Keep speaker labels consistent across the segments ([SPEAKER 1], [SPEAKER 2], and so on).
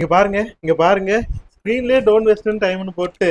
[SPEAKER 1] இங்க பாருங்க இங்க பாருங்க. ஸ்க்ரீன்லயே டோன்ட் வேஸ்ட் டைம்னு போட்டு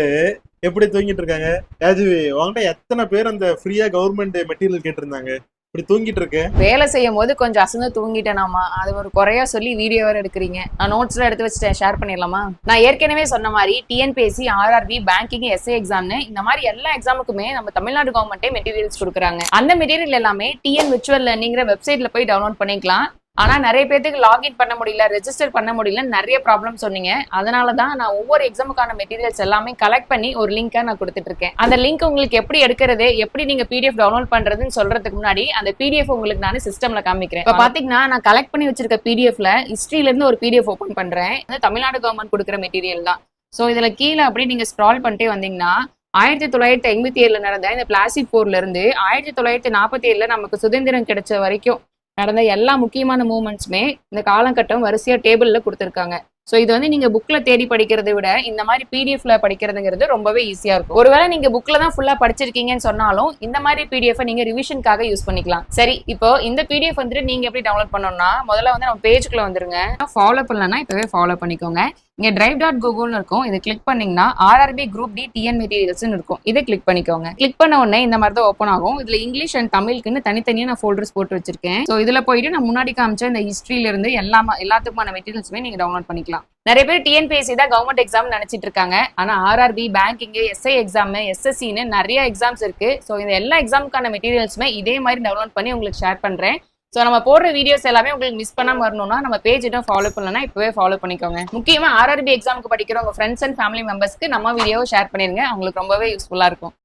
[SPEAKER 1] எப்படி தூங்கிட்டு இருக்காங்க? ராஜுவி உங்கள்கிட்ட எத்தனை பேர் அந்த ஃப்ரீயா கவர்மெண்ட் மெட்டீரியல் கேட்டிருந்தாங்க? இப்படி தூங்கிட்டு இருக்கேன்
[SPEAKER 2] வேலை செய்யும் போது கொஞ்சம் அசந்து தூங்கிட்டேனாமா? அது ஒரு குறையா சொல்லி வீடியோ வேற எடுக்கிறீங்க. நான் நோட்ஸ்ல எடுத்து வச்சுட்டேன். ஷேர் பண்ணிடலாமா? நான் ஏற்கனவே சொன்ன மாதிரி டிஎன்பிஎஸ்சி ஆர்ஆர்பி பேங்கிங் எஸ்ஏ எக்ஸாம்னு இந்த மாதிரி எல்லா எக்ஸாமுக்குமே நம்ம தமிழ்நாடு கவர்மெண்ட்டே மெட்டீரியல்ஸ் கொடுக்குறாங்க. அந்த மெட்டீரியல் எல்லாமே டிஎன் விர்ச்சுவல் லேர்னிங்கிற வெப்சைட்ல போய் டவுன்லோட் பண்ணிக்கலாம். ஆனா நிறைய பேருக்கு லாகின் பண்ண முடியல ரெஜிஸ்டர் பண்ண முடியல நிறைய ப்ராப்ளம் சொன்னீங்க. அதனால தான் நான் ஒவ்வொரு எக்ஸாமுக்கான மெட்டீரியல்ஸ் எல்லாமே கலெக்ட் பண்ணி ஒரு லிங்கா நான் கொடுத்துட்டு இருக்கேன். அந்த லிங்க் உங்களுக்கு எப்படி எடுக்கிறது எப்படி நீங்க பிடிஎஃப் டவுன்லோட் பண்றதுன்னு சொல்றதுக்கு முன்னாடி அந்த பிடிஎஃப் உங்களுக்கு நான் சிஸ்டம்ல காமிக்கிறேன். இப்போ பாத்தீங்கன்னா நான் கலெக்ட் பண்ணி வச்சிருக்க பிடிஎஃப்ல ஹிஸ்டரியில இருந்து ஒரு பிடிஎஃப் ஓபன் பண்றேன். இது தமிழ்நாடு கவர்மெண்ட் கொடுக்குற மெட்டீரியல் தான். ஸோ இதுல கீழே அப்படி நீங்க ஸ்க்ரால் பண்ணிட்டே வந்தீங்கன்னா ஆயிரத்தி தொள்ளாயிரத்தி ஐம்பத்தி ஏழுல நடந்த இந்த பிளாஸ்டிக் போர்ல இருந்து ஆயிரத்தி தொள்ளாயிரத்தி நாற்பத்தி ஏழுல நமக்கு சுதந்திரம் கிடைச்ச வரைக்கும் நடந்த எல்லா முக்கியமான மூமெண்ட்ஸுமே இந்த காலகட்டம் வரிசையா டேபிள்ல கொடுத்துருக்காங்க. ஸோ இது வந்து நீங்க புக்ல தேடி படிக்கிறதை விட இந்த மாதிரி பிடிஎஃப்ல படிக்கிறதுங்கிறது ரொம்பவே ஈஸியா இருக்கும். ஒருவேளை நீங்க புக்ல தான் ஃபுல்லா படிச்சிருக்கீங்கன்னு சொன்னாலும் இந்த மாதிரி பிடிஎஃப் நீங்க ரிவிஷனுக்காக யூஸ் பண்ணிக்கலாம். சரி இப்போ இந்த பிடிஎஃப் வந்துட்டு நீங்க எப்படி டவுன்லோட் பண்ணணும்னா முதல்ல வந்து நம்ம பேஜுக்குள்ள வந்துருங்க. ஃபாலோ பண்ணலன்னா இப்பவே ஃபாலோ பண்ணிக்கோங்க. இங்க டிரைவ் டாட் கூகுள்னு இருக்கும். இதை கிளிக் பண்ணீங்கன்னா ஆர்ஆர்பி குரூப் டி டிஎன் மெட்டீரியல்ஸ்னு இருக்கும். இதை கிளிக் பண்ணிக்கோங்க. கிளிக் பண்ண உடனே இந்த மாதிரி தான் ஓப்பன் ஆகும். இதுல இங்கிலீஷ் அண்ட் தமிழுக்குன்னு தனித்தனியா நான் ஃபோல்டர்ஸ் போட்டு வச்சிருக்கேன். ஸோ இதுல போயிட்டு நான் முன்னாடி காமிச்ச இந்த ஹிஸ்ட்ரியில இருந்து எல்லா எல்லாத்துக்குமான மெட்டீரியல்ஸுமே நீங்க டவுன்லோட் பண்ணிக்கலாம். நிறைய பேர் டிஎன்பிஎஸ்சி தான் கவர்மெண்ட் எக்ஸாம் நினைச்சிட்டு இருக்காங்க. ஆனா ஆர்ஆர்பி பேங்கிங் எஸ்ஐ எக்ஸாம் எஸ்எஸ்சின்னு நிறைய எக்ஸாம்ஸ் இருக்கு. ஸோ இந்த எல்லா எக்ஸாமுக்கான மெட்டீரியல்ஸுமே இதே மாதிரி டவுன்லோட் பண்ணி உங்களுக்கு ஷேர் பண்றேன். ஸோ நம்ம போடுற வீடியோஸ் எல்லாமே உங்களுக்கு மிஸ் பண்ணாமல் வரணும்னா நம்ம பேஜ் இன்னும் ஃபாலோ பண்ணலன்னா இப்போவே ஃபாலோ பண்ணிக்கோங்க. முக்கியமா ஆர்ஆர்பி எக்ஸாமுக்கு படிக்கிற உங்கள் ஃப்ரெண்ட்ஸ் அண்ட் ஃபேமிலி மெம்பர்ஸ்க்கு நம்ம வீடியோவை ஷேர் பண்ணிடுங்க அவங்களுக்கு ரொம்பவே யூஸ்ஃபுல்லா இருக்கும்.